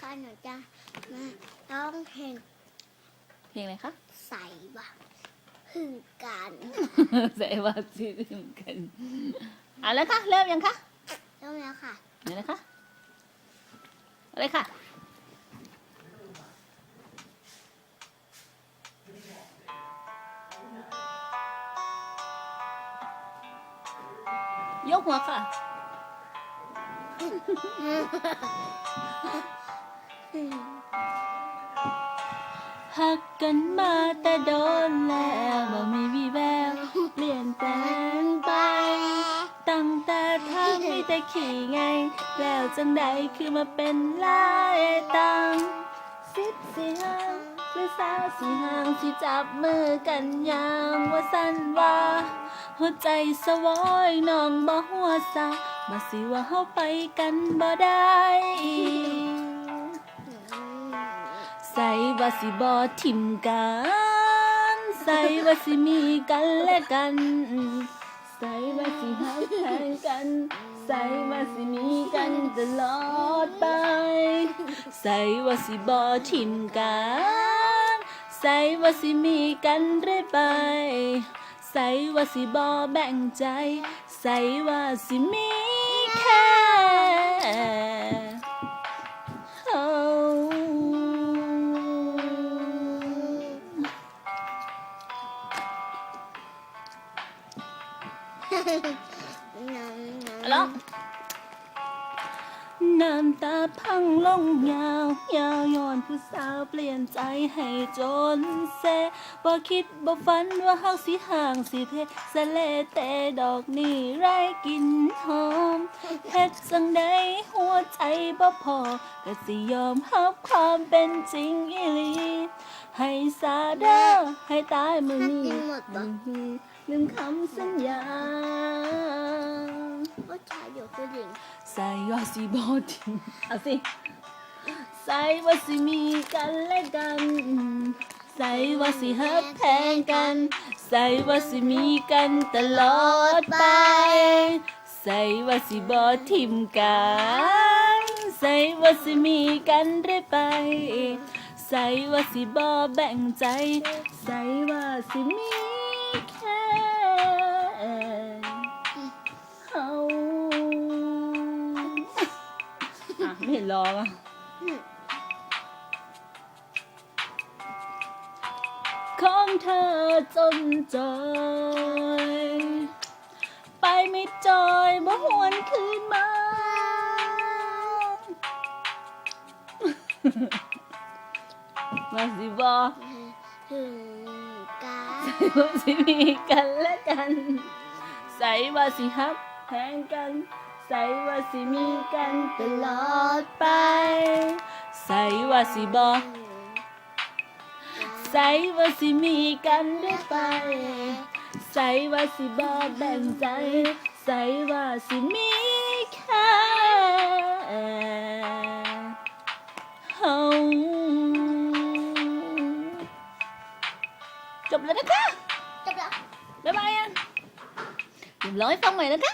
ค่ะหนูจะมาร้องเพลงเพลงอะไรคะใส่บ่าหึงกันใส่ว่าซีริมกันอะแล้วคะเริ่มยังคะเริ่มแล้วค่ะเดี๋ยวนะคะอะไรค่ะยกหัวค่ะ หักกันมาแต่โดนแล้วบ่มีวีแววเปลี่ยนแปลงไปตั้งแต่ทางมีแต่ขี่ไง แล้วจังใดคือมาเป็นลายตังสิบสี่ห้างหรือสาวสี่ห้างที่จับมือกันยามว่าสั้นว่า หัวใจสวอยน้องบ่หัวซามาสิว่าเฮาไปกันบ่ได้ ใส่ว่าสิบอทิมกัน ใส่ว่าสิมีกันและกัน ใส่ว่าสิหักแทนกัน ใส่ว่าสิมีกันตลอดไป ใส่ว่าสิบอทิมกัน ใส่ว่าสิมีกันเรื่อยไป ใส่ว่าสิบอแบ่งใจ ใส่ว่าสิมีแค่ น้ำแล้วน้ำตาพังลงยาวยาวย้อนผู้สาวเปลี่ยนใจให้จนเซบ่คิดบ่ฝันว่าเฮาสิห่างสิเพสะเลแต่ดอกนี่ไรกลินหอมเฮ็ดจังใดหัวใจบ่พอก็สิยอมรับความเป็นจริงอีหลี ให้สาเด้อให้ตายมือนี้ลืมคำสัญญาผู้ชายอยู่ผู้หญิงใส่ว่าสิบอทิมเอาสิใส่ว่าสิมีกันและกันใส่ว่าสิฮักแพงกัน ใส่ว่าสิมีกันตลอดไป ใส่ว่าสิบอทิมกัน ใส่ว่าสิมีกันเรื่อยไป ใส่ว่าสิบอแบ่งใจ ใส่ว่าสิมีแค่เฮาอะไม่เห็นร้องอะของเธอจนจอยไปไม่จอยบ่หวนคืนมา มาสิบอหึงกันว่าสิมีกันและกัน ใส่ว่าสิฮักแทนกัน ใส่ว่าสิมีกันตลอดไป ใส่ว่าสิบอใส่ว่าสิมีกันเรื่อยไป ใส่ว่าสิบอแบ่งใจ ใส่ว่าสิมี จบแล้วนะคะจบแล้วบ๊